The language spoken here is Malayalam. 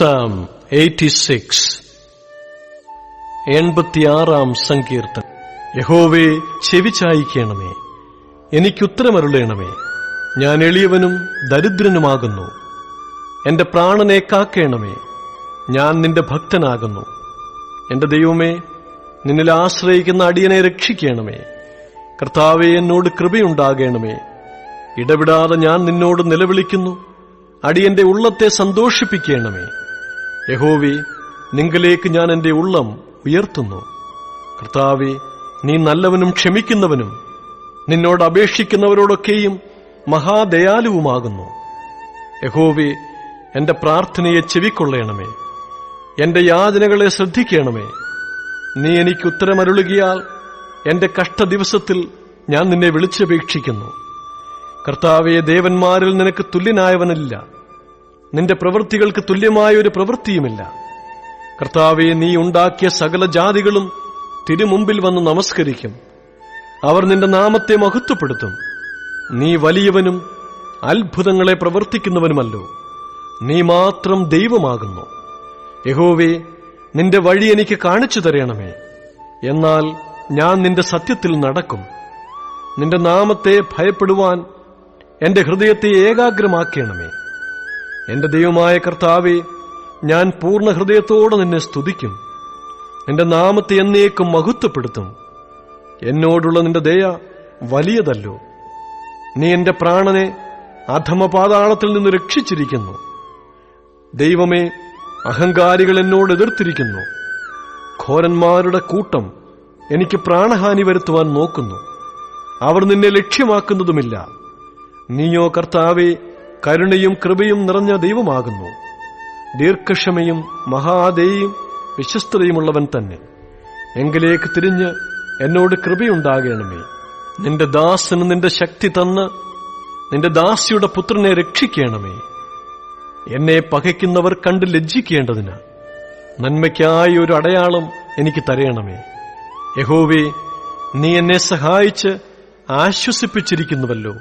സാം എയ്റ്റി സിക്സ് എൺപത്തിയാറാം സങ്കീർത്തൻ യഹോവേ ചെവിച്ചായിക്കണമേ എനിക്കുത്തരമരുളേണമേ ഞാൻ എളിയവനും ദരിദ്രനുമാകുന്നു. എന്റെ പ്രാണനെ കാക്കേണമേ. ഞാൻ നിന്റെ ഭക്തനാകുന്നു. എന്റെ ദൈവമേ നിന്നിൽ ആശ്രയിക്കുന്ന അടിയനെ രക്ഷിക്കണമേ. കർത്താവെ എന്നോട് കൃപയുണ്ടാകേണമേ. ഇടവിടാതെ ഞാൻ നിന്നോട് നിലവിളിക്കുന്നു. അടിയന്റെ ഉള്ളത്തെ സന്തോഷിപ്പിക്കണമേ. യഹോവേ നിങ്കലേക്ക് ഞാൻ എന്റെ ഉള്ളം ഉയർത്തുന്നു. കർത്താവെ നീ നല്ലവനും ക്ഷമിക്കുന്നവനും നിന്നോട് അപേക്ഷിക്കുന്നവരോടൊക്കെയും മഹാദയാലുവുമാകുന്നു. യഹോവേ എന്റെ പ്രാർത്ഥനയെ ചെവിക്കൊള്ളണമേ. എന്റെ യാചനകളെ ശ്രദ്ധിക്കണമേ. നീ എനിക്ക് ഉത്തരമരുളുകിയാൽ എന്റെ കഷ്ടദിവസത്തിൽ ഞാൻ നിന്നെ വിളിച്ചപേക്ഷിക്കുന്നു. കർത്താവെ ദേവന്മാരിൽ നിനക്ക് തുല്യനായവനില്ല. നിന്റെ പ്രവൃത്തികൾക്ക് തുല്യമായ ഒരു പ്രവൃത്തിയുമില്ല. കർത്താവെ നീ ഉണ്ടാക്കിയ സകല ജാതികളും തിരുമുമ്പിൽ വന്ന് നമസ്കരിക്കും. അവർ നിന്റെ നാമത്തെ മഹത്വപ്പെടുത്തും. നീ വലിയവനും അത്ഭുതങ്ങളെ പ്രവർത്തിക്കുന്നവനുമല്ലോ. നീ മാത്രം ദൈവമാകുന്നു. യഹോവേ നിന്റെ വഴി എനിക്ക് കാണിച്ചു തരണമേ. എന്നാൽ ഞാൻ നിന്റെ സത്യത്തിൽ നടക്കും. നിന്റെ നാമത്തെ ഭയപ്പെടുവാൻ എന്റെ ഹൃദയത്തെ ഏകാഗ്രമാക്കണമേ. എന്റെ ദൈവമായ കർത്താവെ ഞാൻ പൂർണ ഹൃദയത്തോടെ നിന്നെ സ്തുതിക്കും. നിന്റെ നാമത്തെ എന്നേക്കും മഹത്വപ്പെടുത്തും. എന്നോടുള്ള നിന്റെ ദയ വലിയതല്ലോ. നീ എന്റെ പ്രാണനെ അധമപാതാളത്തിൽ നിന്ന് രക്ഷിച്ചിരിക്കുന്നു. ദൈവമേ അഹങ്കാരികൾ എന്നോട് എതിർത്തിരിക്കുന്നു. ഘോരന്മാരുടെ കൂട്ടം എനിക്ക് പ്രാണഹാനി വരുത്തുവാൻ നോക്കുന്നു. അവർ നിന്നെ ലക്ഷ്യമാക്കുന്നതുമില്ല. നീയോ കർത്താവെ കരുണയും കൃപയും നിറഞ്ഞ ദൈവമാകുന്നു. ദീർഘക്ഷമയും മഹാദേയും വിശ്വസ്തതയുമുള്ളവൻ തന്നെ. എങ്കിലേക്ക് തിരിഞ്ഞ് എന്നോട് കൃപയുണ്ടാകണമേ. നിന്റെ ദാസന് നിന്റെ ശക്തി തന്ന് നിന്റെ ദാസിയുടെ പുത്രനെ രക്ഷിക്കണമേ. എന്നെ പകയ്ക്കുന്നവർ കണ്ട് ലജ്ജിക്കേണ്ടതിന് നന്മയ്ക്കായി ഒരു അടയാളം എനിക്ക് തരയണമേ. യഹോവേ നീ എന്നെ സഹായിച്ച് ആശ്വസിപ്പിച്ചിരിക്കുന്നുവല്ലോ.